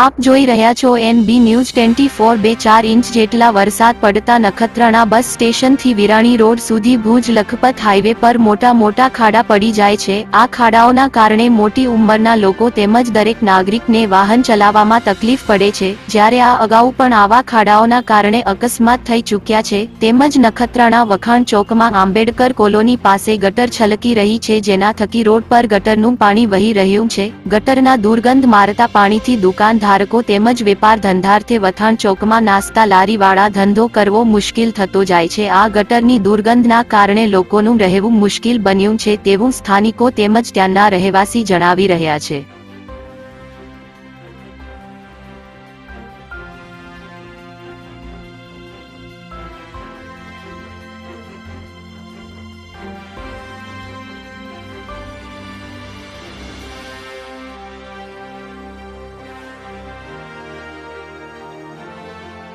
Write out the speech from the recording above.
આપ જોઈ રહ્યા છો N B news twenty four બે ચાર ઇંચ જેટલા વરસાદ પડતા નખત્રાણા બસ સ્ટેશનથી વિરાણી રોડ સુધી ભુજ લખપત હાઈવે પર મોટા મોટા ખાડા પડી જાય છે. આ ખાડાઓના કારણે મોટી ઉંમરના લોકો તેમજ દરેક નાગરિકને વાહન ચલાવવામાં તકલીફ પડે છે. જ્યારે આ અગાઉ પણ આવા ખાડાઓના કારણે અકસ્માત થઈ ચૂક્યા છે. તેમજ નખત્રાણા વખાણ ચોકમાં આંબેડકર કોલોની પાસે ગટર છલકી રહી છે, જેના થકી રોડ પર ગટરનું પાણી વહી રહ્યું છે. ગટરના દુર્ગંધ મારતા પાણીથી દુકાન ધારકો તેમજ વેપાર ધંધાર્થે વથાણ ચોકમાં નાસ્તા, લારીવાળા, ધંધો કરવો મુશ્કેલ થતો જાય છે. આ ગટરની દુર્ગંધના કારણે લોકોનું રહેવું મુશ્કેલ બન્યું છે તેવું સ્થાનિકો તેમજ ત્યાંના રહેવાસી જણાવી રહ્યા છે.